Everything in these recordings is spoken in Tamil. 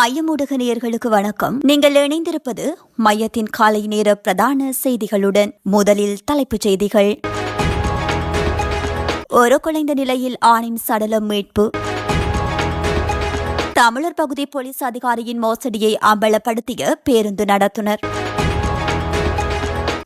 மையமுடுக நேயர்களுக்கு வணக்கம். நீங்கள் இணைந்திருப்பது மையத்தின் காலை நேர பிரதான செய்திகளுடன் முதலில் தலைப்புச் செய்திகள். ஒரு குலைந்த நிலையில் ஆணின் சடலம் மீட்பு. தமிழர் பகுதி போலீஸ் அதிகாரியின் மோசடியை அம்பலப்படுத்திய பேருந்து நடத்துனர்.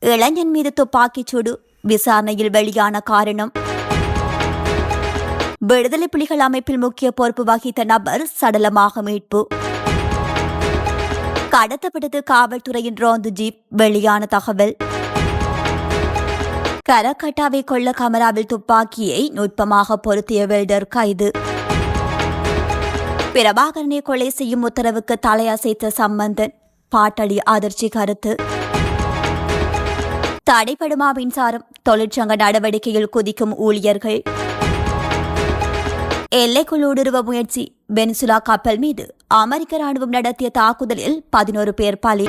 இளைஞன் மீது துப்பாக்கிச் சூடு விசாரணையில் வெளியான காரணம். விடுதலை புலிகள் அமைப்பில் முக்கிய பொறுப்பு வகித்த நபர் சடலமாக மீட்பு. கடத்தப்பட்டது காவல்துறையின் ரோந்து ஜீப் வெளியான தகவல். கரக்கட்டாவை கொள்ள கமராவில் துப்பாக்கியை நுட்பமாக பொருத்திய வெல்டர் கைது. பிரபாகரனை கொலை செய்யும் உத்தரவுக்கு தலையசைத்த சம்பந்தன் பாட்டளி அதிர்ச்சி கருத்து. தடைபடுமா மின்சாரம் தொழிற்சங்க நடவடிக்கையில் குதிக்கும் ஊழியர்கள். எல்லைக்குள் ஊடுருவ முயற்சி. வெனிசுலா கப்பல் மீது அமெரிக்க ராணுவம் நடத்திய தாக்குதலில் பதினோரு பேர் பலி.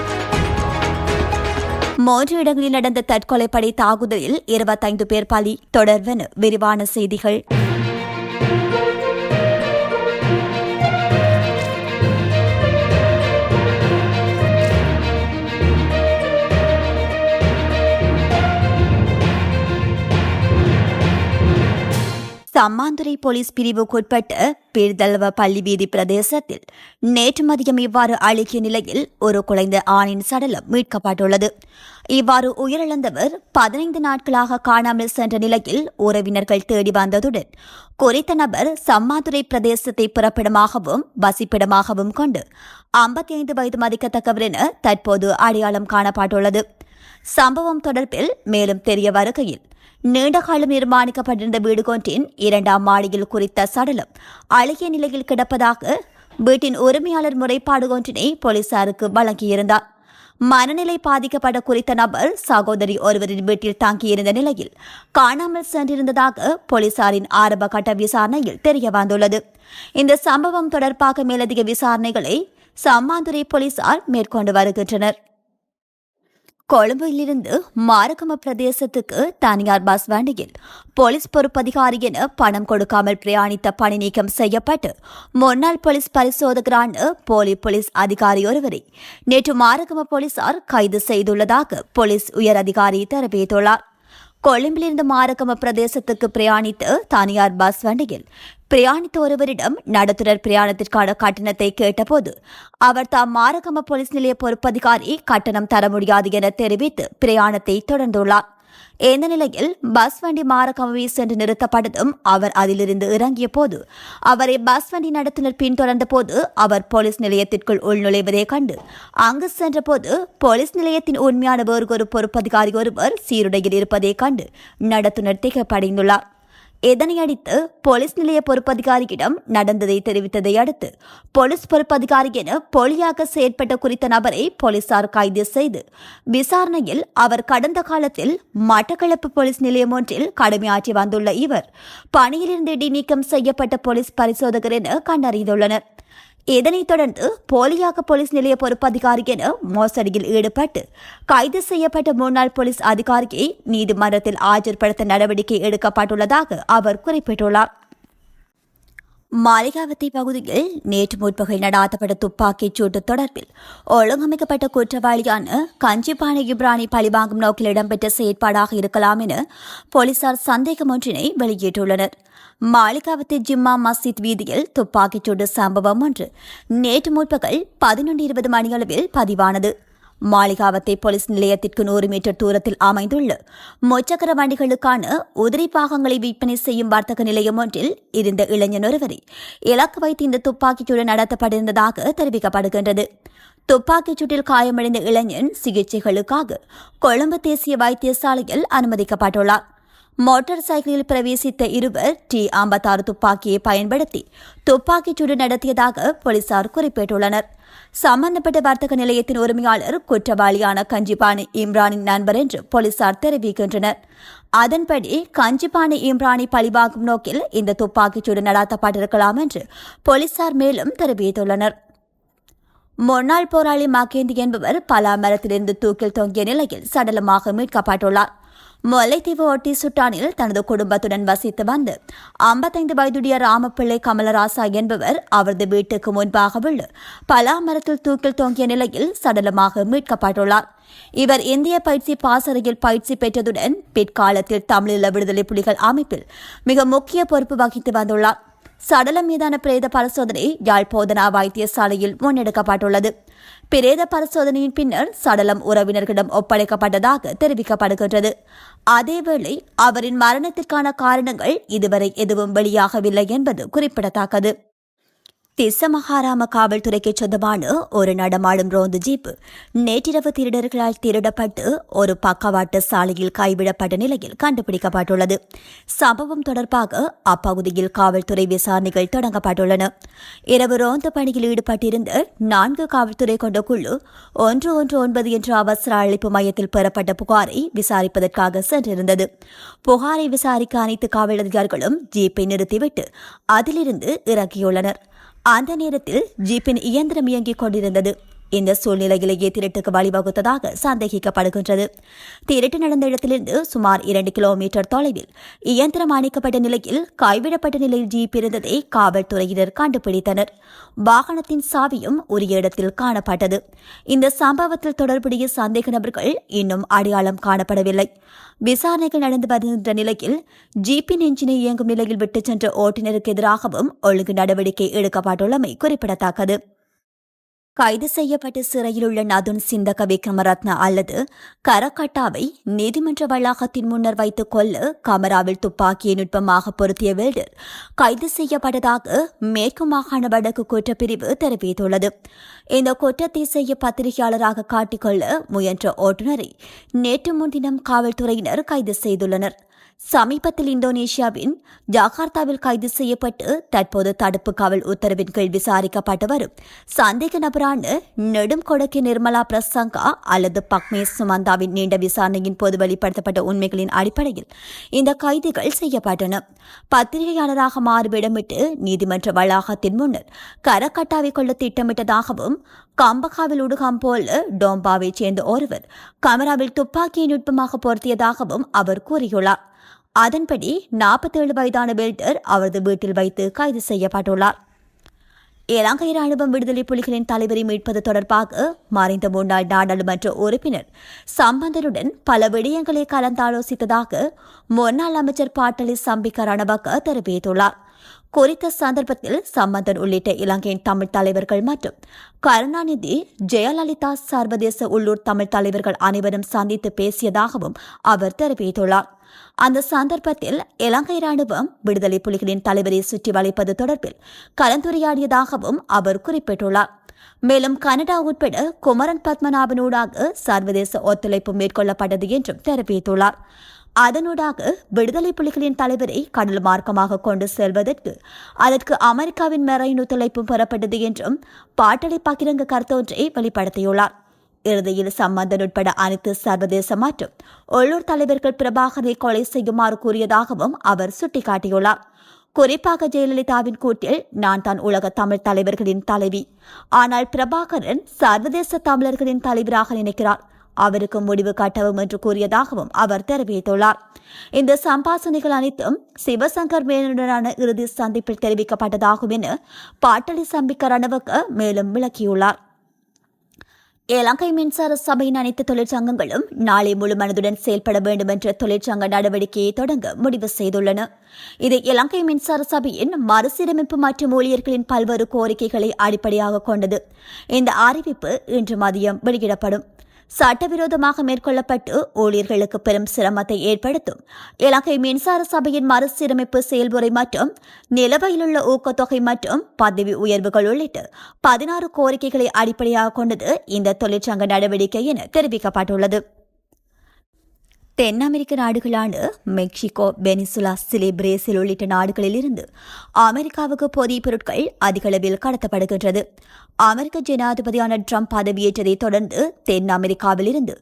மூன்று இடங்களில் நடந்த தற்கொலைப்படை தாக்குதலில் இருபத்தைந்து பேர் பலி. தொடர்வென விரிவான செய்திகள். சம்மாந்துறை போலீஸ் பிரிவுக்குட்பட்ட பீர்தல்வ பள்ளி வீதி பிரதேசத்தில் நேற்று மதியம் இவ்வாறு அழுகிய நிலையில் ஒரு குழந்தை ஆணின் சடலம் மீட்கப்பட்டுள்ளது. இவ்வாறு உயிரிழந்தவர் பதினைந்து நாட்களாக காணாமல் சென்ற நிலையில் உறவினர்கள் தேடி வந்ததுடன் குறித்த நபர் சம்மாதுரை பிரதேசத்தை புறப்பிடமாகவும் வசிப்பிடமாகவும் கொண்டு ஐம்பத்தி ஐந்து வயது மதிக்கத்தக்கவர் என தற்போது அடையாளம் காணப்பட்டுள்ளது. சம்பவம் தொடர்பில் மேலும் தெரிய வருகையில் நீண்ட காலம் நிர்மாணிக்கப்பட்டிருந்த வீடுகொன்றின் இரண்டாம் மாடியில் குறித்த சடலம் அழகிய நிலையில் கிடப்பதாக வீட்டின் உரிமையாளர் முறைப்பாடு ஒன்றினை போலீசாருக்கு வழங்கியிருந்தார். மனநிலை பாதிக்கப்பட்ட குறித்த நபர் சகோதரி ஒருவரின் வீட்டில் தங்கியிருந்த நிலையில் காணாமல் சென்றிருந்ததாக போலீசாரின் ஆரம்ப கட்ட விசாரணையில் தெரிய வந்துள்ளது. இந்த சம்பவம் தொடர்பாக மேலதிக விசாரணைகளை சம்மாந்துறை போலீசார் மேற்கொண்டு வருகின்றனர். கொழும்பிலிருந்து மாரகம பிரதேசத்துக்கு தனியார் பஸ் வண்டியில் போலீஸ் பொறுப்பதிகாரி என பணம் கொடுக்காமல் பிரயாணித்த பணி நீக்கம் செய்யப்பட்டு முன்னாள் போலீஸ் பரிசோதகரான போலி போலீஸ் அதிகாரி ஒருவரை நேற்று மாரகம போலீசார் கைது செய்துள்ளதாக போலீஸ் உயர் அதிகாரி தெரிவித்துள்ளார். கொழும்பிலிருந்து மாரகம பிரதேசத்துக்கு பிரயாணித்து தனியார் பஸ் வண்டியில் பிரயாணித்த ஒருவரிடம் நடத்துனர் பிரயாணத்திற்கான கட்டணத்தை கேட்டபோது அவர் தாம் மாரகம போலீஸ் நிலைய பொறுப்பதிகாரி கட்டணம் தர முடியாது என தெரிவித்து பிரயாணத்தை தொடர்ந்துள்ளார். இந்த நிலையில் பஸ் வண்டி மாரகமவி சென்று நிறுத்தப்பட்டதும் அவர் அதிலிருந்து இறங்கிய போது அவரை பஸ் வண்டி நடத்துனர் பின்தொடர்ந்த போது அவர் போலீஸ் நிலையத்திற்குள் உள்நுழைவதை கண்டு அங்கு சென்றபோது போலீஸ் நிலையத்தின் உண்மையான வேறு ஒரு பொறுப்பதிகாரி ஒருவர் சீருடையில் இருப்பதை கண்டு நடத்துனர் திகப்படைந்துள்ளார். இதனையடுத்து போலீஸ் நிலைய பொறுப்பதிகாரியிடம் நடந்ததை தெரிவித்ததை அடுத்து போலீஸ் பொறுப்பதிகாரி என போலியாக செயற்பட்ட குறித்த நபரை போலீசார் கைது செய்து விசாரணையில் அவர் கடந்த காலத்தில் மட்டக்களப்பு போலீஸ் நிலையம் ஒன்றில் கடமையாற்றி வந்துள்ள இவர் பணியிலிருந்து இடைநீக்கம் செய்யப்பட்ட போலீஸ் பரிசோதகர் என கண்டறிந்துள்ளனர். இதனைத் தொடர்ந்து போலியாக போலீஸ் நிலைய பொறுப்பதிகாரி என மோசடியில் ஈடுபட்டு கைது செய்யப்பட்ட முன்னாள் போலீஸ் அதிகாரியை நீதிமன்றத்தில் ஆஜர்படுத்த நடவடிக்கை எடுக்கப்பட்டுள்ளதாக அவர் குறிப்பிட்டுள்ளார். மாளிகாவத்தை பகுதியில் நேற்று முற்பகல் நடாத்தப்பட்ட துப்பாக்கிச் சூட்டு தொடர்பில் ஒழுங்கமைக்கப்பட்ட குற்றவாளியான கஞ்சிப்பானை இப்ரானி பழிவாங்கும் நோக்கில் இடம்பெற்ற செயற்பாடாக இருக்கலாம் என போலீசார் சந்தேகம் ஒன்றினை வெளியிட்டுள்ளனர். மாளிகாவத்தை ஜிம்மா மஸ்ஜித் வீதியில் துப்பாக்கிச் சூடு சம்பவம் ஒன்று நேற்று முற்பகல் பதினொன்று இருபது மணியளவில் பதிவானது. மாளிகாவத்தை போலீஸ் நிலையத்திற்கு நூறு மீட்டர் தூரத்தில் அமைந்துள்ள முச்சக்கர வண்டிகளுக்கான உதிரி பாகங்களை விற்பனை செய்யும் வர்த்தக நிலையம் ஒன்றில் இருந்த இளைஞன் ஒருவரை இலக்கு வைத்து இந்த துப்பாக்கிச்சூடு நடத்தப்பட்டிருந்ததாக தெரிவிக்கப்படுகின்றது. துப்பாக்கிச் சூட்டில் காயமடைந்த இளைஞன் சிகிச்சைகளுக்காக கொழும்பு தேசிய வைத்தியசாலையில் அனுமதிக்கப்பட்டுள்ளார். மோட்டார் சைக்கிளில் பிரவேசித்த இருவர் டி ஐம்பத்தாறு துப்பாக்கியை பயன்படுத்தி துப்பாக்கிச்சூடு நடத்தியதாக போலீசார் குறிப்பிட்டுள்ளனர். சம்பந்தப்பட்ட வர்த்தக நிலையத்தின் உரிமையாளர் குற்றவாளியான கஞ்சிபாணி இம்ரானின் நண்பர் என்று போலீசார் தெரிவிக்கின்றனர். அதன்படி கஞ்சிபாணி இம்ரானி பழிவாங்கும் நோக்கில் இந்த துப்பாக்கிச்சூடு நடாத்தப்பட்டிருக்கலாம் என்று போலீசார் மேலும் தெரிவித்துள்ளனர். முன்னாள் போராளி மகேந்தி என்பவர் பலா மரத்திலிருந்து தூக்கில் தொங்கிய நிலையில் சடலமாக மீட்கப்பட்டுள்ளார். முல்லைத்தீவு ஒட்டி சுட்டானில் தனது குடும்பத்துடன் வசித்து வந்து ஐம்பத்தைந்து வயதுடைய ராமப்பிள்ளை கமலராசா என்பவர் அவரது வீட்டுக்கு முன்பாக உள்ள பலாமரத்தில் தூக்கில் தொங்கிய நிலையில் சடலமாக மீட்கப்பட்டுள்ளார். இவர் இந்திய பயிற்சி பாசறையில் பயிற்சி பெற்றதுடன் பிற்காலத்தில் தமிழீழ விடுதலை புலிகள் அமைப்பில் மிக முக்கிய பொறுப்பு வகித்து வந்துள்ளார். சடலம் மீதான பிரேத பரிசோதனை யாழ் போதனா வைத்தியசாலையில் முன்னெடுக்கப்பட்டுள்ளது. பிரேத பரிசோதனையின் பின்னர் சடலம் உறவினர்களிடம் ஒப்படைக்கப்பட்டதாக தெரிவிக்கப்படுகின்றது. அதேவேளை அவரின் மரணத்திற்கான காரணங்கள் இதுவரை எதுவும் வெளியாகவில்லை என்பது குறிப்பிடத்தக்கது. திசமகாராம காவல்துறைக்கு சொந்தமான ஒரு நடமாடும் ரோந்து ஜீப் நேற்றிரவு திருடர்களால் திருடப்பட்டு ஒரு பக்கவாட்டு சாலையில் கைவிடப்பட்ட நிலையில் கண்டுபிடிக்கப்பட்டுள்ளது. சம்பவம் தொடர்பாக அப்பகுதியில் காவல்துறை விசாரணைகள் தொடங்கப்பட்டுள்ளன. இரவு ரோந்து பணியில் ஈடுபட்டிருந்த நான்கு காவல்துறை கொண்ட குழு ஒன்று ஒன்று ஒன்பது என்ற அவசர அழைப்பு மையத்தில் பெறப்பட்ட புகாரை விசாரிப்பதற்காக சென்றிருந்தது. புகாரை விசாரிக்க அனைத்து காவல் அதிகாரிகளும் ஜீப்பை நிறுத்திவிட்டு அதிலிருந்து இறக்கியுள்ளனர் அந்த நேரத்தில் ஜீப்பின் இயந்திரம் இயங்கிக் கொண்டிருந்தது. இந்த சூழ்நிலையிலேயே திருட்டுக்கு வழிவகுத்ததாக சந்தேகிக்கப்படுகின்றது. திருட்டு நடந்த இடத்திலிருந்து சுமார் இரண்டு கிலோமீட்டர் தொலைவில் இயந்திரம் அணைக்கப்பட்ட நிலையில் கைவிடப்பட்ட நிலையில் ஜீப் இருந்ததை காவல்துறையினர் கண்டுபிடித்தனர். வாகனத்தின் சாவியும் உரிய இடத்தில் காணப்பட்டது. இந்த சம்பவத்தில் தொடர்புடைய சந்தேக நபர்கள் இன்னும் அடையாளம் காணப்படவில்லை. விசாரணைகள் நடந்து வருகின்ற நிலையில் ஜீப்பின் எஞ்சினை இயங்கும் நிலையில் விட்டுச் சென்ற ஓட்டுநருக்கு எதிராகவும் ஒழுங்கு நடவடிக்கை எடுக்கப்பட்டுள்ளமை குறிப்பிடத்தக்கது. கைது செய்யப்பட்டு சிறையில் உள்ள நதுன் சிந்தக விக்ரமரத்ன அல்லது கரகட்டாவை நீதிமன்ற வளாகத்தின் முன்னர் வைத்துக் கொள்ள கமராவில் துப்பாக்கியை நுட்பமாக பொருத்திய வெல்டர் கைது செய்யப்பட்டதாக மேற்கு மாகாண வடக்கு குற்றப்பிரிவு தெரிவித்துள்ளது. இந்த குற்றத்தை செய்ய பத்திரிகையாளராக காட்டிக்கொள்ள முயன்ற ஓட்டுநரை நேற்று முன்தினம் காவல்துறையினர் கைது செய்துள்ளனர். சமீபத்தில் இந்தோனேஷியாவின் ஜகார்த்தாவில் கைது செய்யப்பட்டு தற்போது தடுப்பு காவல் உத்தரவின் கீழ் விசாரிக்கப்பட்டு வரும். சந்தேக நபரான நெடும் கொடக்கி நிர்மலா பிரசங்கா அல்லது பக்மேஷ் சுமந்தாவின் நீண்ட விசாரணையின் போது வெளிப்படுத்தப்பட்ட உண்மைகளின் அடிப்படையில் இந்த கைதுகள் செய்யப்பட்டன. பத்திரிகையாளராக மாறுவிடமிட்டு நீதிமன்ற வளாகத்தின் முன்னர் கரக்கட்டாவை கொள்ள திட்டமிட்டதாகவும் கம்பகாவில் உடுகாம் போல டோம்பாவைச் சேர்ந்த ஒருவர் கமராவில் துப்பாக்கியை நுட்பமாக பொருத்தியதாகவும் அவர் கூறியுள்ளார். அதன்படி நாற்பத்தேழு வயதான பெல்டர் அவரது வீட்டில் வைத்து கைது செய்யப்பட்டுள்ளார். இலங்கை ராணுவம் விடுதலை புலிகளின் தலைவரை மீட்பது தொடர்பாக மறைந்த முன்னாள் நாடாளுமன்ற உறுப்பினர் சம்பந்தனுடன் பல விடயங்களை கலந்தாலோசித்ததாக முன்னாள் அமைச்சர் பாட்டலி சம்பிக்க ரணபக்க தெரிவித்துள்ளார். குறித்த சந்தர்ப்பத்தில் சம்பந்தன் உள்ளிட்ட இலங்கையின் தமிழ் தலைவர்கள் மற்றும் கருணாநிதி ஜெயலலிதா சர்வதேச உள்ளூர் தமிழ் தலைவர்கள் அனைவரும் சந்தித்து பேசியதாகவும் அவர் தெரிவித்துள்ளார். அந்த சந்தர்ப்பத்தில் இலங்கை ராணுவம் விடுதலை புலிகளின் தலைவரை சுற்றி வளைப்பது தொடர்பில் கலந்துரையாடியதாகவும் அவர் குறிப்பிட்டுள்ளார். மேலும் கனடா உட்பட குமரன் பத்மநாபனூடாக சர்வதேச ஒத்துழைப்பு மேற்கொள்ளப்பட்டது என்றும் தெரிவித்துள்ளார். அதனூடாக விடுதலை புலிகளின் தலைவரை கடல் மார்க்கமாக கொண்டு செல்வதற்கு அதற்கு அமெரிக்காவின் மெரைன் ஒத்துழைப்பும் பெறப்பட்டது என்றும் பாட்டளை பகிரங்க கருத்தொன்றை வெளிப்படுத்தியுள்ளார். இறுதியில் சம்பந்தன் உட்பட அனைத்து சர்வதேச மற்றும் உள்ளூர் தலைவர்கள் பிரபாகரை கொலை செய்யுமாறு கூறியதாகவும் அவர் சுட்டிக்காட்டியுள்ளார். குறிப்பாக ஜெயலலிதாவின் கூட்டில் நான் தான் உலக தமிழ் தலைவர்களின் தலைவி. ஆனால் பிரபாகரன் சர்வதேச தமிழர்களின் தலைவராக நினைக்கிறார். அவருக்கு முடிவு காட்டவும் என்று கூறியதாகவும் அவர் தெரிவித்துள்ளார். இந்த சம்பாசனைகள் அனைத்தும் சிவசங்கர் மேனுடனான இறுதி சந்திப்பில் தெரிவிக்கப்பட்டதாகும் என பாட்டளி சம்பிக்க ரணவுக்கு மேலும் விளக்கியுள்ளார். இலங்கை மின்சார சபையின் அனைத்து தொழிற்சங்கங்களும் நாளை முழு மனதுடன் செயல்பட வேண்டும் என்ற தொழிற்சங்க நடவடிக்கையை தொடங்க முடிவு செய்துள்ளன. இது இலங்கை மின்சார சபையின் மறுசீரமைப்பு மற்றும் ஊழியர்களின் பல்வேறு கோரிக்கைகளை அடிப்படையாக கொண்டது. இந்த அறிவிப்பு இன்று மதியம் வெளியிடப்படும். சட்டவிரோதமாக மேற்கொள்ளப்பட்டு ஊழியர்களுக்கு பெரும் சிரமத்தை ஏற்படுத்தும். இலங்கை மின்சார சபையின் மறுசீரமைப்பு செயல்முறை மற்றும் நிலவையிலுள்ள ஊக்கத்தொகை மற்றும் பதவி உயர்வுகள் உள்ளிட்ட பதினாறு கோரிக்கைகளை அடிப்படையாக கொண்டது இந்த தொழிற்சங்க நடவடிக்கை என தெரிவிக்கப்பட்டுள்ளது. தென் அமெரிக்க நாடுகளான மெக்சிகோ வெனிசுலா சிலி பிரேசில் உள்ளிட்ட நாடுகளிலிருந்து அமெரிக்காவுக்கு போதிய பொருட்கள் அதிகளவில் கடத்தப்படுகின்றது. அமெரிக்க ஜனாதிபதியான ட்ரம்ப் பதவியேற்றதை தொடர்ந்து தென் அமெரிக்காவிலிருந்து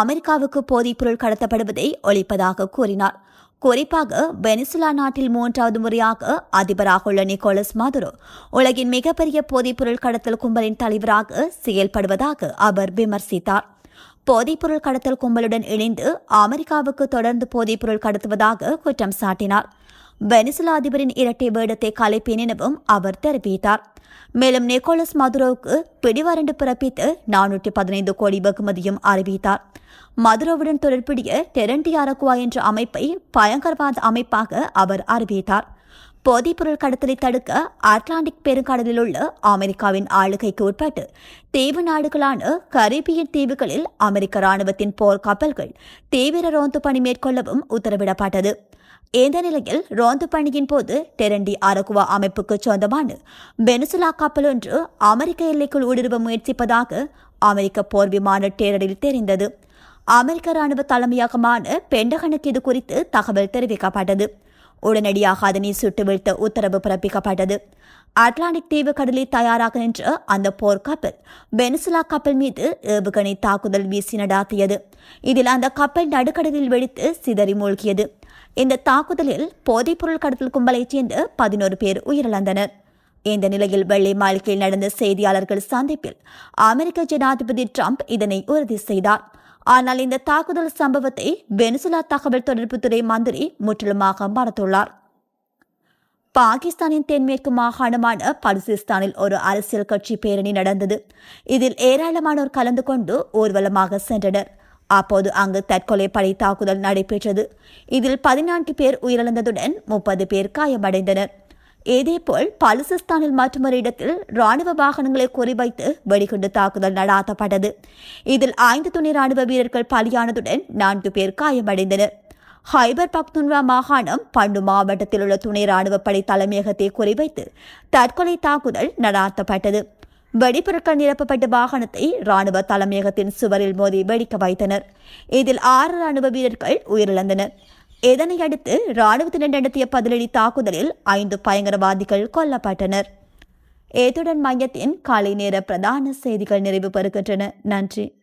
அமெரிக்காவுக்கு போதிய பொருள் கடத்தப்படுவதை ஒழிப்பதாக கூறினார். குறிப்பாக வெனிசுலா நாட்டில் மூன்றாவது முறையாக அதிபராக உள்ள நிக்கோலஸ் மாதுரோ உலகின் மிகப்பெரிய போதைப் பொருள் கடத்தல் கும்பலின் தலைவராக செயல்படுவதாக அவர் விமர்சித்தார். போதைப்பொருள் கடத்தல் கும்பலுடன் இணைந்து அமெரிக்காவுக்கு தொடர்ந்து போதைப்பொருள் கடத்துவதாக குற்றம் சாட்டினார். வெனிசுலா அதிபரின் இரட்டை வேடத்தை கலைப்பேன் எனவும் அவர் தெரிவித்தார். மேலும் நிக்கோலஸ் மதுரோவுக்கு பிடிவாரண்டு பிறப்பித்து நானூற்றி பதினைந்து கோடி வெகுமதியும் அறிவித்தார். மதுரோவுடன் தொடர்புடைய டெரண்டி அரகுவா என்ற அமைப்பை பயங்கரவாத அமைப்பாக அவர் அறிவித்தார். போதைப்பொருள் கடத்தலை தடுக்க அட்லாண்டிக் பெருங்கடலில் உள்ள அமெரிக்காவின் ஆளுகைக்கு உட்பட்டு தீவு நாடுகளான கரீபியன் தீவுகளில் அமெரிக்க ராணுவத்தின் போர் கப்பல்கள் தீவிர ரோந்து பணி மேற்கொள்ளவும் உத்தரவிடப்பட்டது. இந்த நிலையில் ரோந்து பணியின் போது டெரண்டி அரகுவா அமைப்புக்கு சொந்தமான வெனிசுலா கப்பல் ஒன்று அமெரிக்க எல்லைக்குள் ஊடுருவ முயற்சிப்பதாக அமெரிக்க போர் விமான டேரடில் தெரிந்தது. அமெரிக்க ராணுவ தலைமையகமான பெண்டகனுக்கு இது குறித்து தகவல் தெரிவிக்கப்பட்டது. உடனடியாக அதனை சுட்டுவிழ்த்த உத்தரவு பிறப்பிக்கப்பட்டது. அட்லாண்டிக் தீவு கடலில் தயாராக நின்ற அந்த போர் கப்பல் கப்பல் மீது ஏவுகணை தாக்குதல் வீசி நடாத்தியது. இதில் அந்த கப்பல் நடுக்கடலில் வெடித்து சிதறி மூழ்கியது. இந்த தாக்குதலில் போதைப்பொருள் கடத்தல் கும்பலைச் சேர்ந்த பதினோரு பேர் உயிரிழந்தனர். இந்த நிலையில் வெள்ளை மாளிகையில் நடந்த செய்தியாளர்கள் சந்திப்பில் அமெரிக்க ஜனாதிபதி ட்ரம்ப் இதனை உறுதி செய்தார். ஆனால் இந்த தாக்குதல் சம்பவத்தை வெனிசுலா தகவல் தொடர்புத்துறை மந்திரி முற்றிலுமாக மறுத்துள்ளார் பாகிஸ்தானின் தென்மேற்கு மாகாணமான பலுசிஸ்தானில் ஒரு அரசியல் கட்சி பேரணி நடந்தது. இதில் ஏராளமானோர் கலந்து கொண்டு ஊர்வலமாக சென்றனர். அப்போது அங்கு தற்கொலை படை தாக்குதல் நடைபெற்றது. இதில் பதினான்கு பேர் உயிரிழந்ததுடன் முப்பது பேர் காயமடைந்தனர். இதேபோல் பலுசிஸ்தானில் மற்றொரு இடத்தில் ராணுவ வாகனங்களை குறிவைத்து வெடிகுண்டு தாக்குதல் நடாத்தப்பட்டது. இதில் ஐந்து துணை ராணுவ வீரர்கள் பலியானதுடன் நான்கு பேர் காயமடைந்தனர். ஹைபர் பக்துன்வா மாகாணம் பண்டு மாவட்டத்தில் உள்ள துணை ராணுவ படை தலைமையகத்தை குறிவைத்து தற்கொலை தாக்குதல் நடாத்தப்பட்டது. வெடிப்பொருட்கள் நிரப்பப்பட்ட வாகனத்தை ராணுவ தலைமையகத்தின் சுவரில் மோதி வெடிக்க வைத்தனர். இதில் ஆறு ராணுவ வீரர்கள் உயிரிழந்தனர். இதனையடுத்து ராணுவத்தினர் நடத்திய பதிலடி தாக்குதலில் ஐந்து பயங்கரவாதிகள் கொல்லப்பட்டனர். ஏதுடன் மையத்தின் காலை நேர பிரதான செய்திகள் நிறைவு பெறுகின்றன. நன்றி.